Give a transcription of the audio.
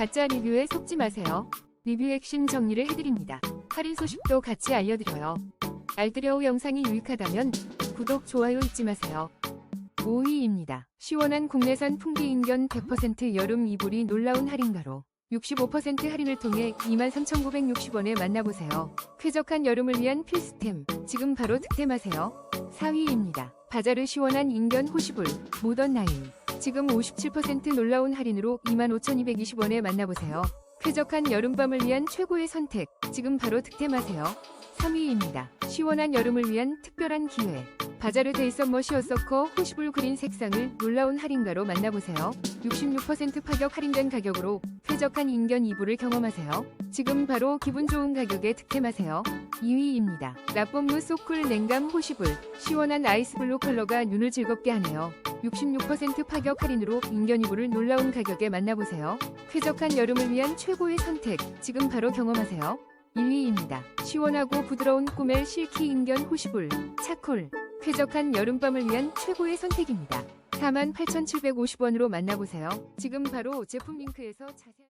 가짜 리뷰에 속지 마세요. 리뷰 핵심 정리를 해드립니다. 할인 소식도 같이 알려드려요. 알뜰여우 영상이 유익하다면 구독, 좋아요 잊지 마세요. 5위입니다. 시원한 국내산 풍기 인견 100% 여름 이불이 놀라운 할인가로 65% 할인을 통해 23,960원에 만나보세요. 쾌적한 여름을 위한 필수템, 지금 바로 득템하세요. 4위입니다. 바자르 시원한 인견 호시불, 모던 나인. 지금 57% 놀라운 할인으로 25,220원에 만나보세요. 쾌적한 여름밤을 위한 최고의 선택, 지금 바로 득템하세요. 3위입니다. 시원한 여름을 위한 특별한 기회. 바자르 데이썸머 시어서커 호시불 그린 색상을 놀라운 할인가로 만나보세요. 66% 파격 할인된 가격으로 쾌적한 인견 이불을 경험하세요. 지금 바로 기분 좋은 가격에 득템하세요. 2위입니다. 라폼무 소쿨 냉감 호시불 시원한 아이스블루 컬러가 눈을 즐겁게 하네요. 66% 파격 할인으로 인견 이불을 놀라운 가격에 만나보세요. 쾌적한 여름을 위한 최고의 선택 지금 바로 경험하세요. 1위입니다. 시원하고 부드러운 꿈의 실키 인견 호시불 차콜 쾌적한 여름밤을 위한 최고의 선택입니다. 48,750원으로 만나보세요. 지금 바로 제품 링크에서 자세한